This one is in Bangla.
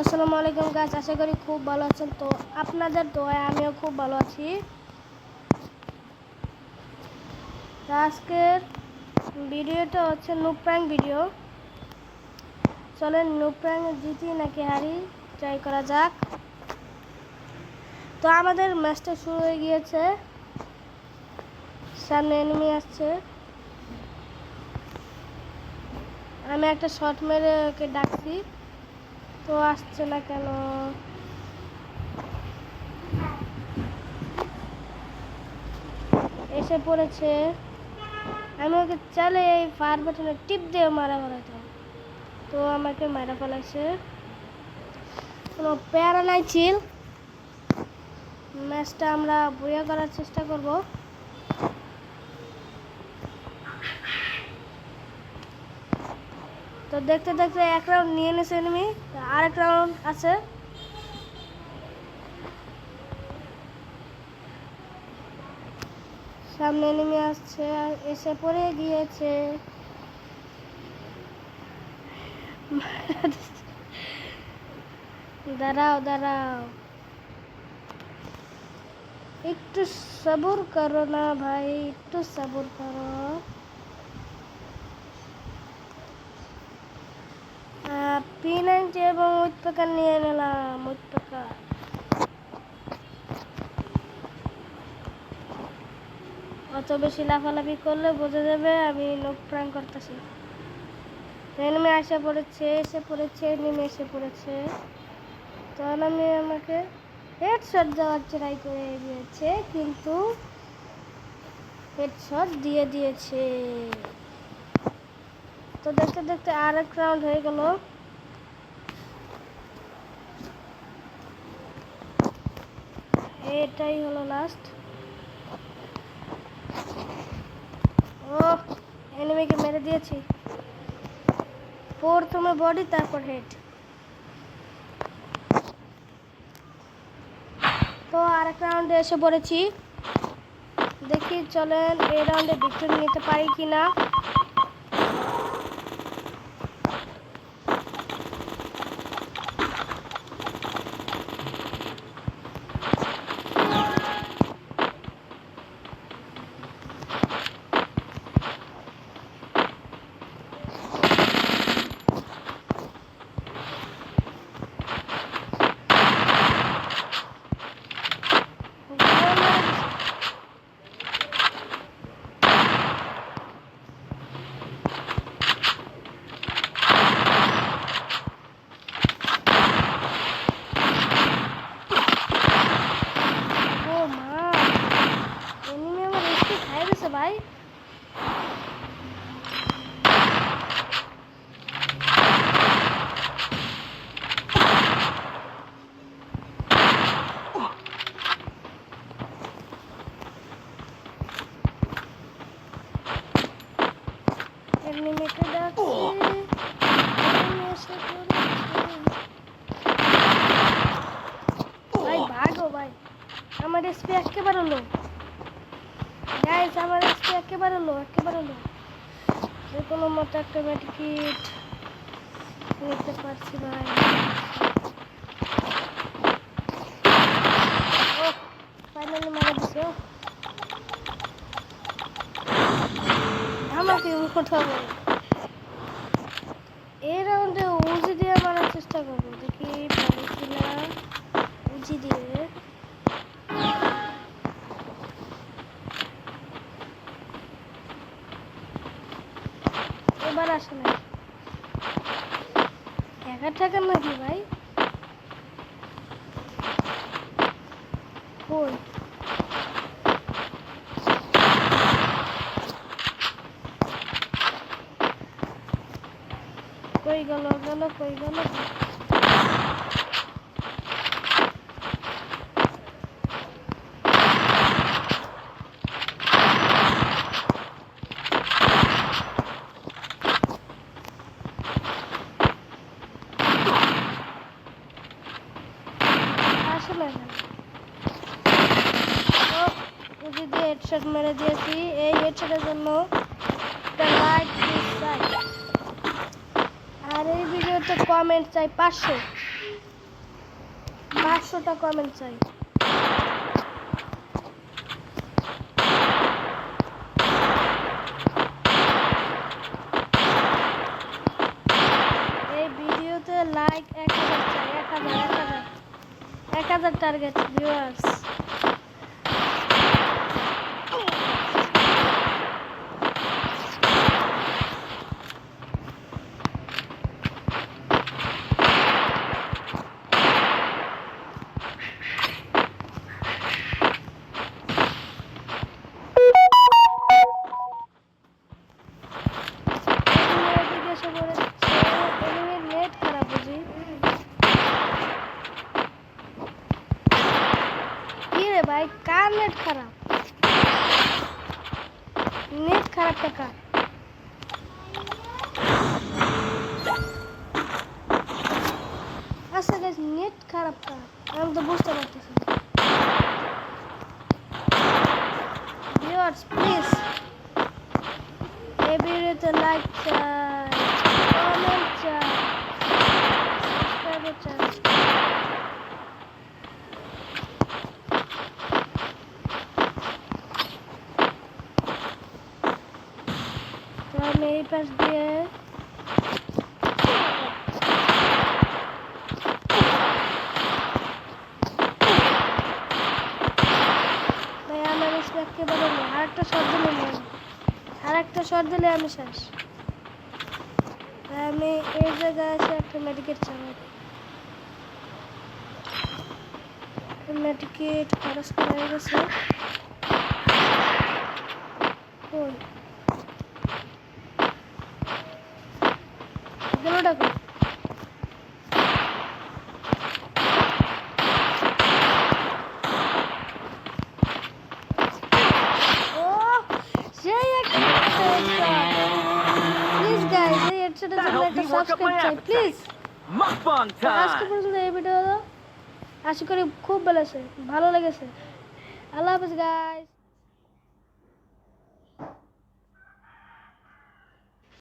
আসসালামু আলাইকুম গাছ আশা করি খুব ভালো আছেন। তো আপনাদের দোয়ায় আমিও খুব ভালো আছি। আজকের ভিডিওটা হচ্ছে নুপ্রাং ভিডিও চলেন নুপ্রাং জিতি নাকি হারি ট্রাই করা যাক। তো আমাদের ম্যাচটা শুরু হয়ে গিয়েছে। সামনে এনিমি আসছে। আমি একটা শট মেরে ওকে ডাকছি। তো আসছে না কেন? এসে পড়েছে। আমি ওকে চালে এই ফায়ার বাটনে টিপ দিয়ে মারা ফেলাতাম তো আমাকে মারা ফেলাইছে কোনো প্যারা নাই ছিল ম্যাচটা আমরা বইয়া করার চেষ্টা করব। তো দেখতে দেখতে এক রাউন্ড নিয়ে নিয়েছে এনিমি আরেক রাউন্ড আছে। সামনে এনিমি আসছে, এসে পড়ে গিয়েছে। দাঁড়াও দাঁড়াও। একটু সবুর করো না ভাই, একটু সবুর করো। নাইনটি এবং উৎপাকার নিয়ে নিলাম উৎপাকার অত বেশি লাফালাফি করলে বোঝা যাবে আমি লোক প্রাণ করতেছি। এনিমে এসে পড়েছে এসে পড়েছে নেমে এসে পড়েছে। তখন আমি আমাকে হেডশট দেওয়ার ট্রাই করে দিয়েছে, কিন্তু হেডশট দিয়ে দিয়েছে। তো দেখতে দেখতে আর এক রাউন্ড হয়ে গেল। এটাই হলো লাস্ট ও এনিমিকে মেরে দিয়েছি। প্রথমে বডি তারপর হেড তো আর এক রাউন্ডে এসে পড়েছি। দেখি চলেন এই রাউন্ডে ভিক্টোরি নিতে পারি কি না ও মা এনিমি আমার এসকে খাই দিছে ভাই এনিমিকে ডাকছি এনিমি এসে পড়েছে ভাই ভাগো ভাই আমার এসপি একেবারে লো। গাইস আমার এসপি একেবারে লো একেবারে লো। যে কোনো মতো একটা মেডিকিট নিতে পারছি ভাই ফাইনালি মারা দিছে আমাকে উঠাবো এই রাউন্ডে উজি দিয়ে মারার চেষ্টা করব। দেখি পারি কিনা উজি দিয়ে। এবার আসে না। একা টাকা নাকি ভাই? কই কই গেল গেল কই গেল আসলে না ও উজি দিয়ে হেডশট মেরে দিয়েছি এই হেডশটের জন্য লাইক ডিসলাইক আর এই ভিডিওতে কমেন্ট চাই পাঁচশো। পাঁচশোটা কমেন্ট চাই। এই ভিডিওতে লাইক এক হাজার চাই, এক হাজার এক হাজার। এক হাজার টার্গেট ভিউয়ার্স এদিকে এসে পড়েছে এনিমির নেট খারাপ বুঝি কি রে ভাই কার নেট খারাপ নেট খারাপ টাকা আচ্ছা গাইস নেট খারাপ কার আমি তো বুঝতে পারতেছি ভিউয়ার্স প্লিজ এই ভিডিওতে লাইক চাই কমেন্ট চাই সাবস্ক্রাইব চাই তো আমি এই পাশ দিয়ে একেবারে নেই আরেকটা শট দিলে নেই আরেকটা শট দিলে আমি শেষ আমি এই জায়গায় এসে একটা মেডিকেট চালাই মেডিকেট খরচ করা গেছে ওই গেলোটা কই? ও সেই একটা প্লিজ গাইস এই হেডসেটের জন্য একটা সাবস্ক্রাইব চাই প্লিজ Mukbang আজকে! পর্যন্ত এই আশা করি খুব ভালো ভালো লেগেছে। আল্লাহ হাফিজ গাইস